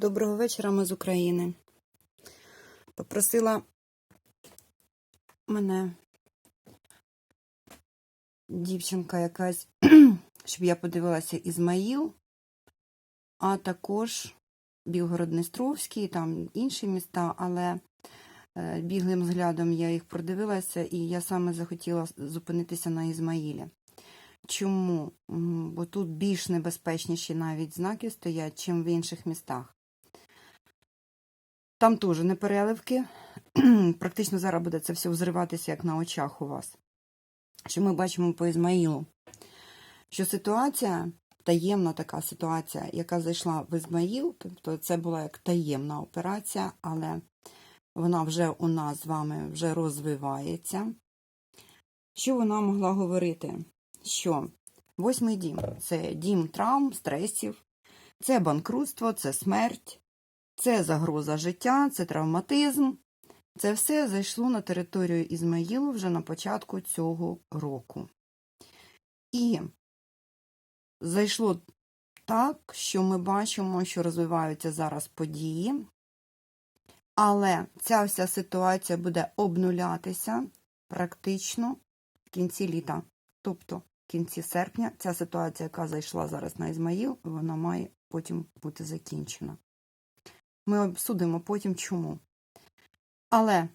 Доброго вечора, ми з України. Попросила мене дівчинка якась, щоб я подивилася Ізмаїл, а також Білгород-Дністровський, там інші міста, але е, біглим взглядом я їх продивилася, і я саме захотіла зупинитися на Ізмаїлі. Чому? Бо тут більш небезпечніші навіть знаки стоять, чим в інших містах. Там теж не переливки. Практично зараз буде це все взриватися, як на очах у вас. Що ми бачимо по Ізмаїлу? Що ситуація, таємна така ситуація, яка зайшла в Ізмаїл, тобто це була як таємна операція, але вона вже у нас з вами вже розвивається. Що вона могла говорити? Що восьмий дім це дім травм, стресів, це банкрутство, це смерть, це загроза життя, це травматизм. Це все зайшло на територію Ізмаїлу вже на початку цього року. І зайшло так, що ми бачимо, що розвиваються зараз події, але ця вся ситуація буде обнулятися практично в кінці літа. Тобто в кінці серпня ця ситуація, яка зайшла зараз на Ізмаїл, вона має потім бути закінчена. Ми обсудимо потім чому. Але е,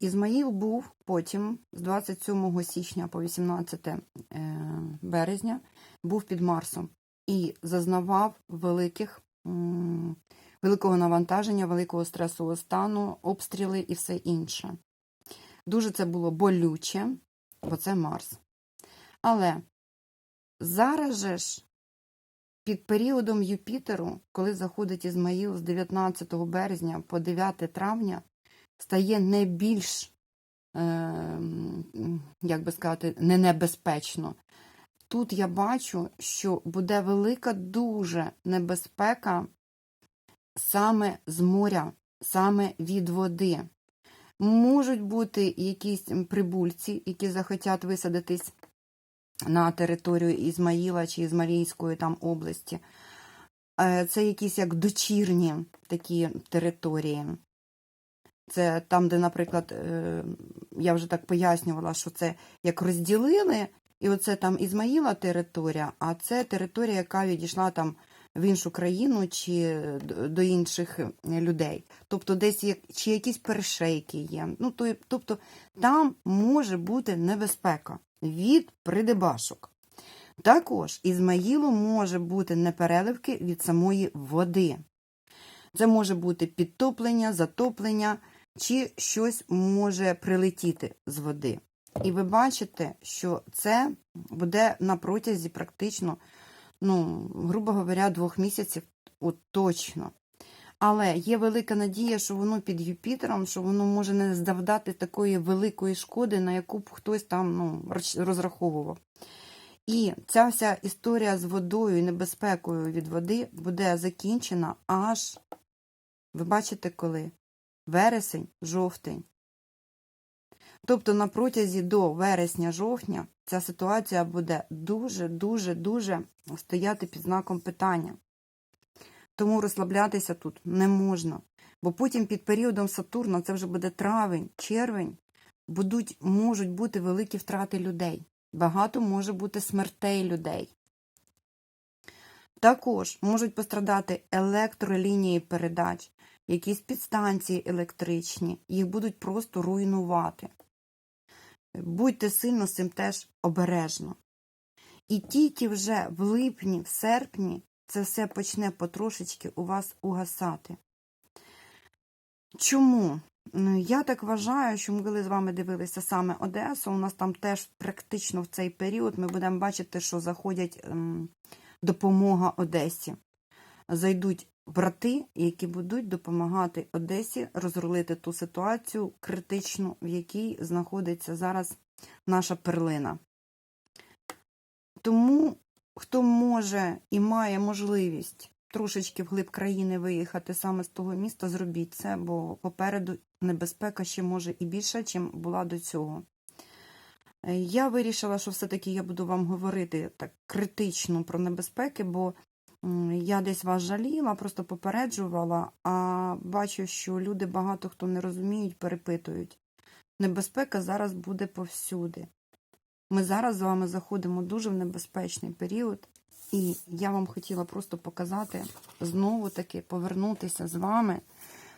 Ізмаїл був потім з 27 січня по 18 е, березня був під Марсом і зазнавав великих, великого навантаження, великого стресового стану, обстріли і все інше. Дуже це було болюче, бо це Марс. Але зараз же ж під періодом Юпітеру, коли заходить Ізмаїл з 19 березня по 9 травня, стає не більш, е, як би сказати, не небезпечно. Тут я бачу, що буде велика дуже небезпека саме з моря, саме від води. Можуть бути якісь прибульці, які захотять висадитись на територію Ізмаїла чи Ізмаїльської там області. Е, Це якісь як дочірні такі території. Це там, де, наприклад, е, я вже так пояснювала, що це як розділили, і оце там Ізмаїла територія, а це територія, яка відійшла там в іншу країну чи до інших людей. Тобто десь є, чи якісь перешейки є. Ну, тобто там може бути небезпека від придебашок. Також Ізмаїлу може бути непереливки від самої води. Це може бути підтоплення, затоплення, чи щось може прилетіти з води. І ви бачите, що це буде на протязі практично, ну, грубо говоря, двох місяців от точно. Але є велика надія, що воно під Юпітером, що воно може не завдати такої великої шкоди, на яку б хтось там ну, розраховував. І ця вся історія з водою і небезпекою від води буде закінчена аж, ви бачите, коли? Вересень, жовтень. Тобто на протязі до вересня-жовтня ця ситуація буде дуже-дуже-дуже стояти під знаком питання. Тому розслаблятися тут не можна. Бо потім під періодом Сатурна, це вже буде травень, червень, будуть, можуть бути великі втрати людей. Багато може бути смертей людей. Також можуть пострадати електролінії передач, якісь підстанції електричні, їх будуть просто руйнувати. Будьте сильно з цим теж обережно. І тільки вже в липні, в серпні це все почне потрошечки у вас угасати. Чому? Ну, Я так вважаю, що ми коли з вами дивилися саме Одесу, у нас там теж практично в цей період ми будемо бачити, що заходять ем, допомога Одесі. Зайдуть брати, які будуть допомагати Одесі розрулити ту ситуацію критичну, в якій знаходиться зараз наша перлина. Тому, хто може і має можливість трошечки вглиб країни виїхати саме з того міста, зробіть це, бо попереду небезпека ще може і більша, чим була до цього. Е, Я вирішила, що все-таки я буду вам говорити так критично про небезпеки, бо я десь вас жаліла, просто попереджувала, а бачу, що люди багато хто не розуміють, перепитують. Небезпека зараз буде повсюди. Ми зараз з вами заходимо дуже в небезпечний період, і я вам хотіла просто показати знову таки повернутися з вами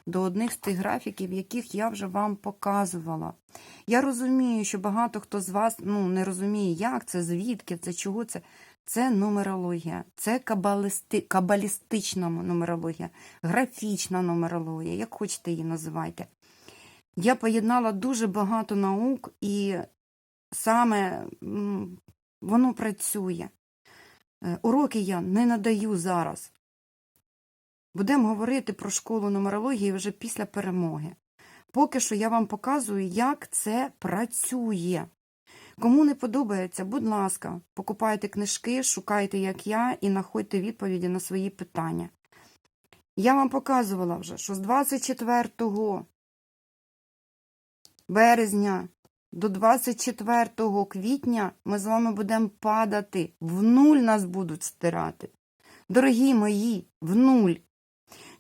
до одних з тих графіків, яких я вже вам показувала. Я розумію, що багато хто з вас ну, не розуміє, як це, звідки це, чого це. Це нумерологія, це кабалісти, кабалістична нумерологія, графічна нумерологія, як хочете її називайте. Я поєднала дуже багато наук, і саме воно працює. Е, Уроки я не надаю зараз. Будемо говорити про школу нумерології вже після перемоги. Поки що я вам показую, як це працює. Кому не подобається, будь ласка, покупайте книжки, шукайте, як я, і знаходьте відповіді на свої питання. Я вам показувала вже, що з 24 березня до 24 квітня ми з вами будемо падати, в нуль нас будуть стирати. Дорогі мої, в нуль.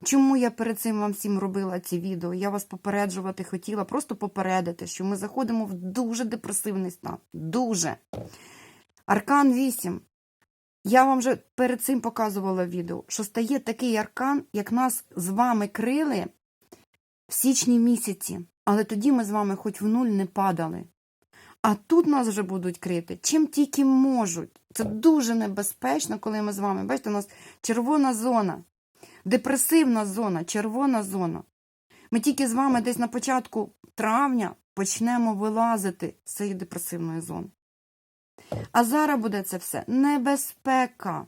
Чому я перед цим вам всім робила ці відео? Я вас попереджувати хотіла, просто попередити, що ми заходимо в дуже депресивний стан. Дуже. Аркан 8. Я вам вже перед цим показувала відео, що стає такий аркан, як нас з вами крили в січні місяці. Але тоді ми з вами хоч в нуль не падали. А тут нас вже будуть крити чим тільки можуть. Це дуже небезпечно, коли ми з вами. Бачите, у нас червона зона, депресивна зона, червона зона. Ми тільки з вами десь на початку травня почнемо вилазити з цієї депресивної зони. А зараз буде це все небезпека.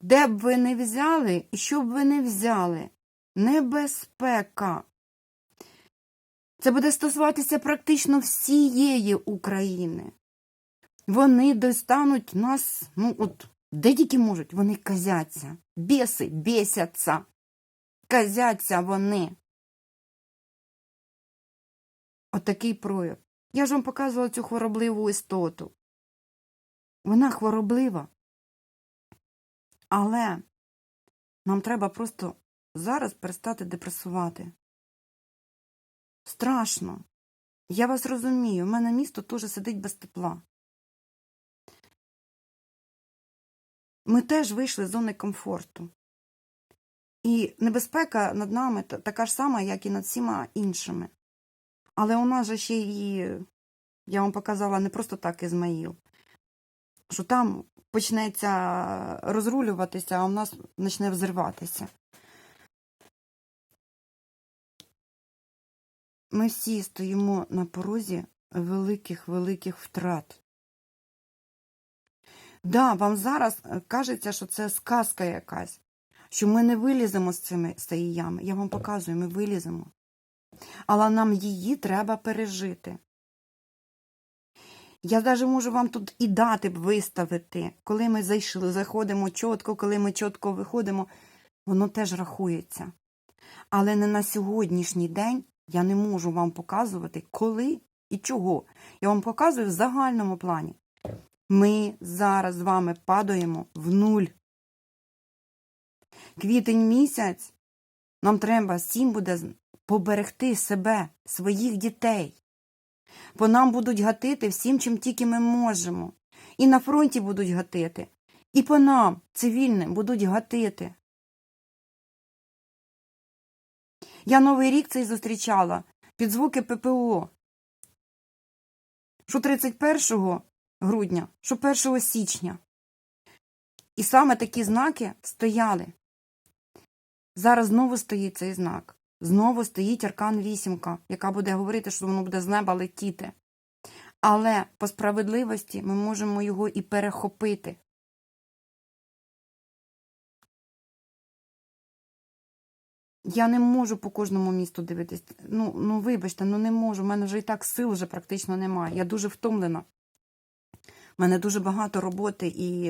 Де б ви не взяли і що б ви не взяли, небезпека. Це буде стосуватися практично всієї України. Вони достануть нас, ну от, де тільки можуть, вони казяться. Біси бісяться. Казяться вони. Отакий прояв. Я ж вам показувала цю хворобливу істоту. Вона хвороблива. Але нам треба просто зараз перестати депресувати. Страшно. Я вас розумію, у мене місто теж сидить без тепла. Ми теж вийшли з зони комфорту. І небезпека над нами така ж сама, як і над всіма іншими. Але у нас же ще і, я вам показала не просто так Ізмаїл, що там почнеться розрулюватися, а у нас почне взриватися. Ми всі стоїмо на порозі великих-великих втрат. Да, вам зараз е, кажеться, що це сказка якась, що ми не виліземо з цими з. Я вам показую, ми виліземо. Але нам її треба пережити. Я навіть можу вам тут і дати б виставити, коли ми зайшли, заходимо чітко, коли ми чітко виходимо, воно теж рахується. Але не на сьогоднішній день я не можу вам показувати, коли і чого. Я вам показую в загальному плані. Ми зараз з вами падаємо в нуль. Квітень місяць нам треба всім буде поберегти себе, своїх дітей. По нам будуть гатити всім, чим тільки ми можемо. І на фронті будуть гатити. І по нам, цивільним, будуть гатити. Я Новий рік цей зустрічала під звуки ППО. Що 31 грудня, що 1 січня. І саме такі знаки стояли. Зараз знову стоїть цей знак. Знову стоїть аркан вісімка, яка буде говорити, що воно буде з неба летіти. Але по справедливості ми можемо його і перехопити. Я не можу по кожному місту дивитись. Ну, ну вибачте, ну не можу. У мене вже і так сил вже практично немає. Я дуже втомлена. У мене дуже багато роботи і,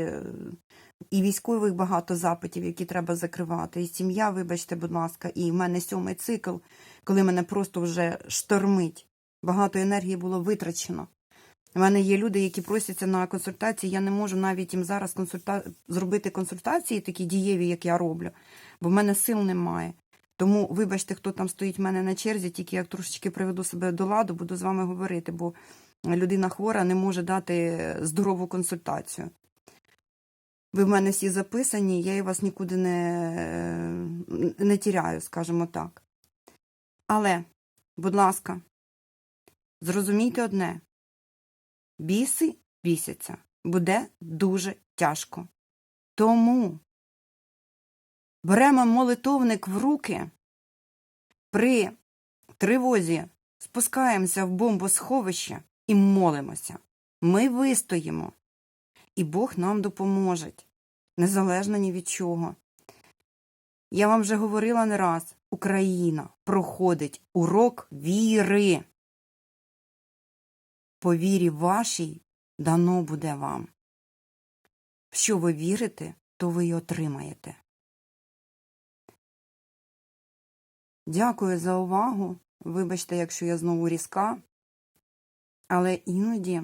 і військових багато запитів, які треба закривати. І сім'я, вибачте, будь ласка, і в мене сьомий цикл, коли мене просто вже штормить. Багато енергії було витрачено. У мене є люди, які просяться на консультації. Я не можу навіть їм зараз консульта... зробити консультації такі дієві, як я роблю, бо в мене сил немає. Тому, вибачте, хто там стоїть в мене на черзі, тільки як трошечки приведу себе до ладу, буду з вами говорити, бо людина хвора не може дати здорову консультацію. Ви в мене всі записані, я і вас нікуди не, не тіряю, скажімо так. Але, будь ласка, зрозумійте одне: біси бісяться, буде дуже тяжко. Тому беремо молитовник в руки, при тривозі спускаємося в бомбосховище і молимося. Ми вистоїмо, і Бог нам допоможе, незалежно ні від чого. Я вам вже говорила не раз: Україна проходить урок віри. По вірі вашій дано буде вам. Що ви вірите, то ви й отримаєте. Дякую за увагу. Вибачте, якщо я знову різка, але іноді,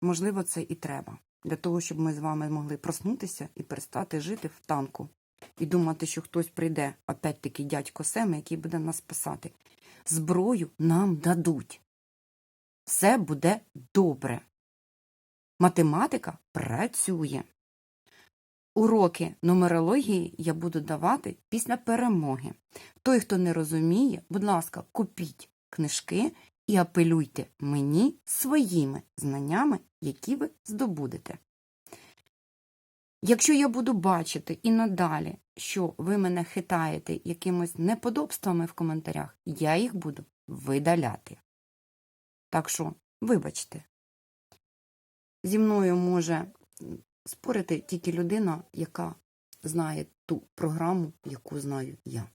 можливо, це і треба для того, щоб ми з вами могли проснутися і перестати жити в танку і думати, що хтось прийде, опять-таки дядько Сем, який буде нас писати. Зброю нам дадуть. Все буде добре. Математика працює. Уроки нумерології я буду давати після перемоги. Той, хто не розуміє, будь ласка, купіть книжки і апелюйте мені своїми знаннями, які ви здобудете. Якщо я буду бачити і надалі, що ви мене хитаєте якимось неподобствами в коментарях, я їх буду видаляти. Так що, вибачте, зі мною може спорити тільки людина, яка знає ту програму, яку знаю я.